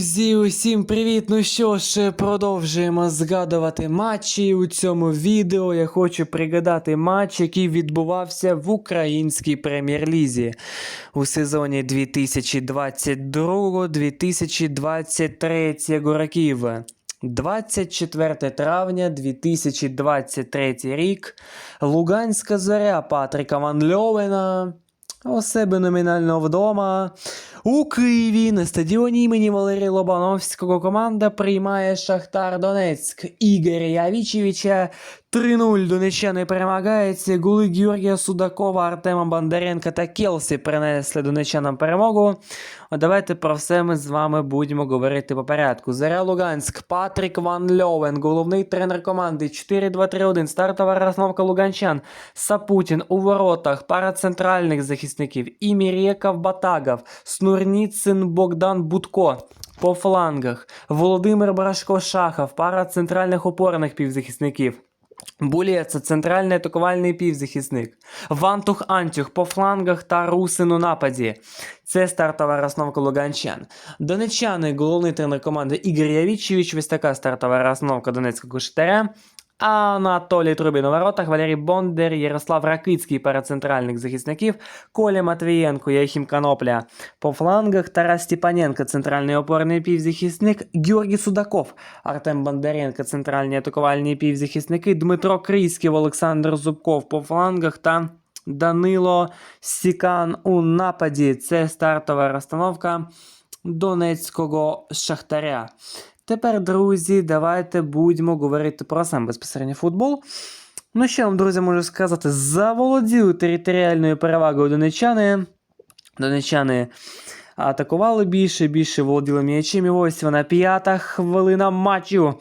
Друзі, усім привіт! Ну що ж, продовжуємо згадувати матчі. У цьому відео я хочу пригадати матч, який відбувався в українській прем'єр-лізі у сезоні 2022-2023 років. 24 травня 2023 рік. Луганська зоря Патріка Ван Льовена у себе номінально вдома. У Києві на стадіоні імені Валерія Лобановського команда приймає Шахтар Донецьк. Ігоря Явічевича 3-0 донеччани перемагається. Гули Георгія Судакова, Артема Бондаренка та Келсі принесли донеччанам перемогу. От давайте про все ми з вами будемо говорити по порядку. Заря Луганськ, Патрік Ван Льовен, головний тренер команди 4-2-3-1, стартова розновка луганчан, Сапутін у воротах, пара центральних захисників, Імірєков Батагов, Снурніцин Богдан Будко. По флангах Володимир Брашко Шахов, пара центральних опорних півзахисників. Булія це центральний атакувальний півзахисник. Вантух Антюх по флангах та Русин у нападі. Це стартова розновка луганчан. Донеччани, головний тренер команди Ігор Явічевич, ось така стартова розновка Донецького Шахтаря. Анатолій Трубін у воротах, Валерій Бондар, Ярослав Ракицький перед центральних захисників, Коля Матвієнко, Яхім Канопля по флангах, Тарас Степаненко, центральний опорний півзахисник, Георгій Судаков, Артем Бондаренко, центральні атакувальні півзахисники, Дмитро Крійський, Олександр Зубков по флангах та Данило Сікан у нападі. Це стартова розстановка Донецького Шахтаря. Тепер, друзі, давайте будемо говорити про сам безпосередньо футбол. Ну, що вам, друзі, можу сказати, заволоділи територіальною перевагою донечани. Донечани атакували більше, більше володіли м'ячем. І ось вона п'ята хвилина матчу.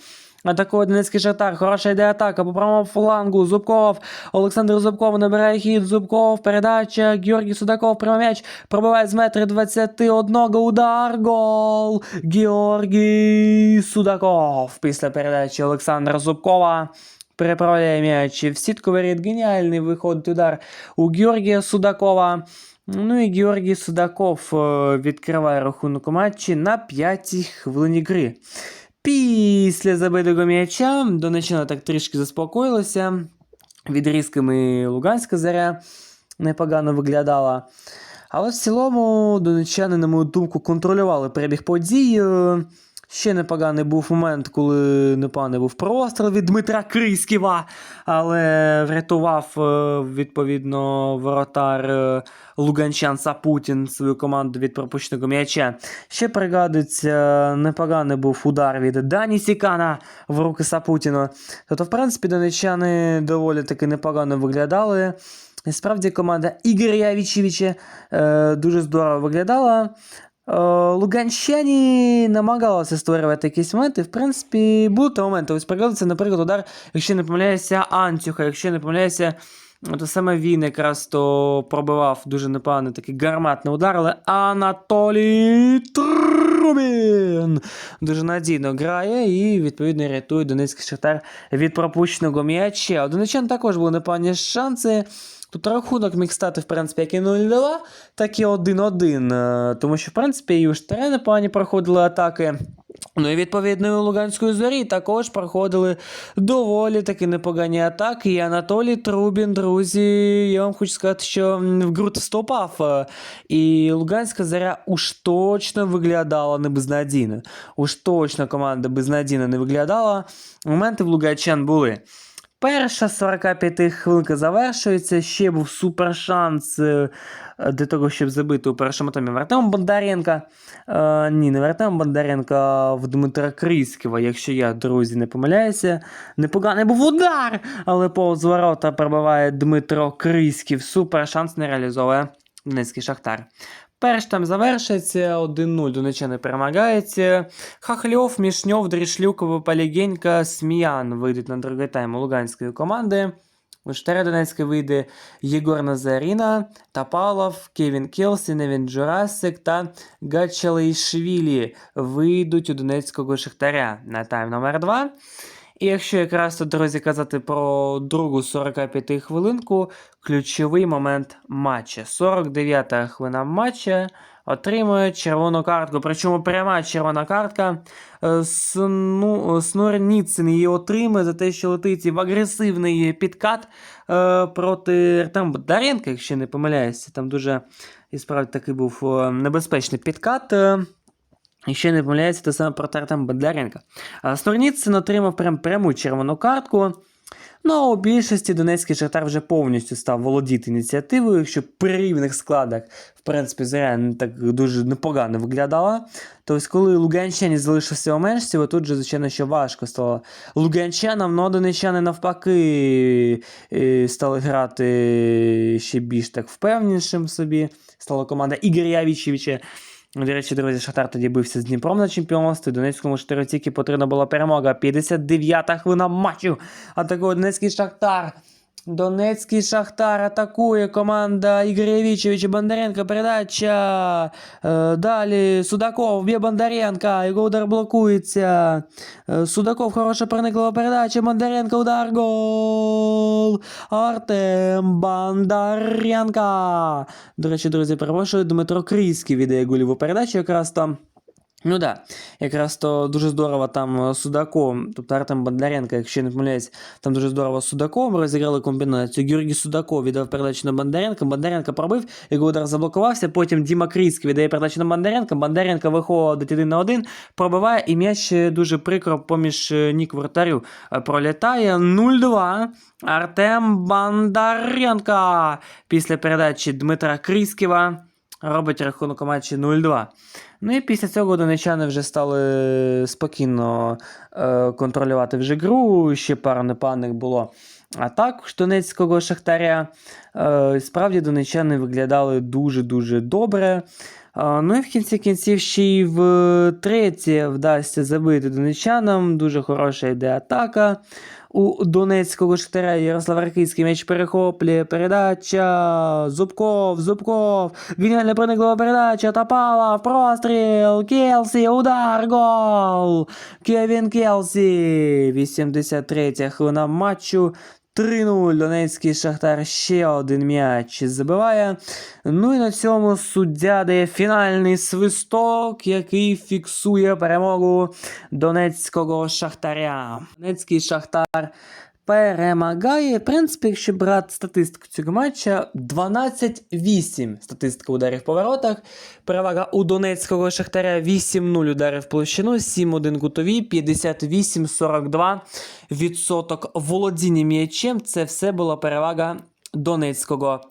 Атакує Донецький Шахтар, хороша йде атака по правому флангу. Зубков. Олександр Зубков набирає хід. Зубков. Передача. Георгій Судаков. Прямо м'яч. Пробиває з метри 21. Удар. Гол. Георгій Судаков. Після передачі Олександра Зубкова. Переправляє м'яч в сітку воріт. Геніальний виходить удар у Георгія Судакова. Ну і Георгій Судаков е, відкриває рахунок у матчі на п'ятій хвилині гри. Після забитого м'яча Донеччина так трішки заспокоїлася. Відрізками Луганська заря непогано виглядала. Але в цілому донеччани, на мою думку, контролювали перебіг подій. Ще непоганий був момент, коли непоганий був простріл від Дмитра Крисківа, але врятував е, відповідно воротар е, Луганчан Сапутін свою команду від пропущеного м'яча. Ще пригадується, непоганий був удар від Дані Сікана в руки Сапутіна. Тобто, в принципі, донеччани доволі таки непогано виглядали. Справді команда Ігоря Явічевича е, дуже здорово виглядала. Е, Луганщані намагалися створювати якісь моменти. В принципі, були там моменти. Ось пригадується, наприклад, удар, якщо не помиляюся, Антюха, якщо не помиляюся, то саме він якраз то пробивав дуже непоганий такий гарматний удар, але Анатолій Трубін дуже надійно грає і, відповідно, рятує Донецький Шахтар від пропущеного м'яча. У Донеччан також були непогані шанси. Тут рахунок міг стати, в принципі, як і 0-2, так і 1-1. Е, Тому що, в принципі, і у Штаре непогані проходили атаки. Ну і відповідно у Луганської зорі також проходили доволі таки непогані атаки. І Анатолій Трубін, друзі, я вам хочу сказати, що в ґрунт вступав. е, І Луганська зоря уж точно виглядала не безнадійно. Уж точно команда безнадійно не виглядала. Моменти в Луганчан були. Перша 45 хвилинка завершується. Ще був супер шанс е, для того, щоб забити у першому таймі Артема Бондаренка. Е, ні, не в Бондаренка, а в Дмитра Кріського, якщо я, друзі, не помиляюся. Непоганий був удар, але повз ворота пробиває Дмитро Кріськів. Супер шанс не реалізовує Донецький Шахтар. Перш там завершується 1-0, донеччани перемагається. Хахльов, Мішньов, Дрішлюков, Полігенька, Сміян вийдуть на другий тайм Луганської команди. У Штаре Донецька вийде Єгор Назаріна, Тапалов, Кевін Келсі, Невін Джурасик та Гачалейшвілі вийдуть у Донецького Шахтаря на тайм номер 2. І якщо якраз тут, друзі, казати про другу 45 хвилинку, ключовий момент матча. 49-та хвилина матча. отримує червону картку. Причому пряма червона картка. Е, Сну, Снорніцин її отримує за те, що летить в агресивний підкат е, проти Артема Бондаренка, якщо не помиляюся. Там дуже і справді такий був е, небезпечний підкат. Якщо не помиляюся, то саме проти Артема Бондаренка. А Снорніцин отримав прям пряму червону картку. Ну, а у більшості Донецький Шахтар вже повністю став володіти ініціативою, якщо при рівних складах, в принципі, заря не так дуже непогано виглядала. Тобто, коли Луганчані залишився меншості, тут же, звичайно, що важко стало Луганчанам, ну а донеччани навпаки стали грати ще більш так впевненішим собі. Стала команда Ігоря Вічевича. До речі, друзі, Шахтар тоді бився з Дніпром на чемпіонстві. Донецькому Шахтарю тільки потрібна була перемога. 59-та хвилина матчу. Атакує Донецький Шахтар. Донецький Шахтар атакує команда Ігоря Вічевича Бондаренка. Передача. Е, далі Судаков б'є Бондаренка. Його удар блокується. Е, Судаков хороша прониклива передача. Бондаренко удар. Гол. Артем Бондаренка. До речі, друзі, перепрошую, Дмитро Крійський віддає гольову передачу якраз там. Ну да, якраз то дуже здорово там е, тобто Артем Бондаренко, якщо не помиляюсь, там дуже здорово з Судаком розіграли комбінацію. Георгій Судаков віддав передачу на Бондаренка, Бондаренко пробив, його удар заблокувався, потім Діма Крійський віддає передачу на Бондаренка, Бондаренко виходить один на один, пробиває, і м'яч е, дуже прикро поміж е, ніг вратарю е, пролітає 0-2. Артем Бондаренко після передачі Дмитра Крійського робить рахунок матчі 0-2. Ну і після цього донечани вже стали спокійно е, контролювати вже гру, ще пара непевних було атак Донецького Шахтаря. Е, справді донечани виглядали дуже-дуже добре. Е, ну і в кінці кінців ще й в третє вдасться забити донечанам. Дуже хороша йде атака. У Донецького Шахтаря Ярослав Ракицький м'яч перехоплює. Передача. Зубков, Зубков. Геніальна прониклива передача. Топала. Простріл. Келсі. Удар. Гол. Кевін Келсі. 83 хвилина матчу. 3-0. Донецький Шахтар ще один м'яч забиває. Ну і на цьому суддя дає фінальний свисток, який фіксує перемогу Донецького Шахтаря. Донецький Шахтар перемагає. В принципі, якщо брати статистику цього матча, 12-8 статистика ударів по воротах. Перевага у Донецького Шахтаря 8-0 ударів в площину, 7-1 кутові, 58-42 відсоток володіння м'ячем. Це все була перевага Донецького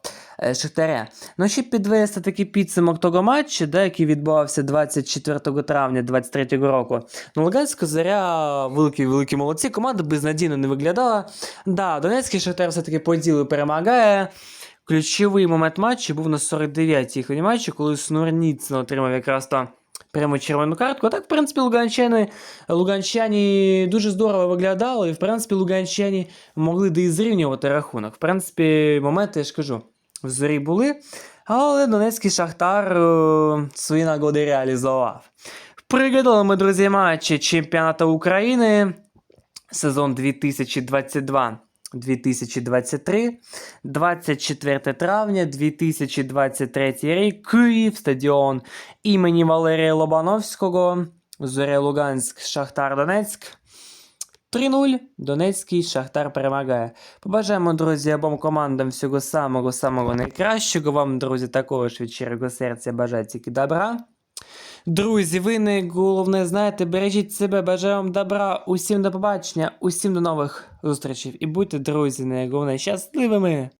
е, Шахтаря. Ну, щоб підвести такий підсумок того матчу, да, який відбувався 24 травня 2023 року. Ну, Луганська заря, великі великі молодці, команда безнадійно не виглядала. Да, Донецький Шахтар все-таки по ділу перемагає. Ключовий момент матчу був на 49-й хвилі матчу, коли Снурніцин отримав якраз то прямо червону картку. А так, в принципі, луганчани, луганчані дуже здорово виглядали, і в принципі, луганчані могли де і зрівнювати рахунок. В принципі, моменти, я ж кажу, в зорі були. Але Донецький Шахтар е, свої нагоди реалізував. Пригадали ми, друзі, матчі чемпіонату України сезон 2022. 2023, 24 травня 2023 рік, Київ, стадіон імені Валерія Лобановського, Зоря Луганськ, Шахтар Донецьк. 3-0. Донецький Шахтар перемагає. Побажаємо, друзі, обом командам всього самого-самого найкращого. Вам, друзі, також від щирого серця бажаю тільки добра. Друзі, ви не головне знаєте, бережіть себе, бажаю вам добра, усім до побачення, усім до нових зустрічей. І будьте, друзі, не головне щасливими!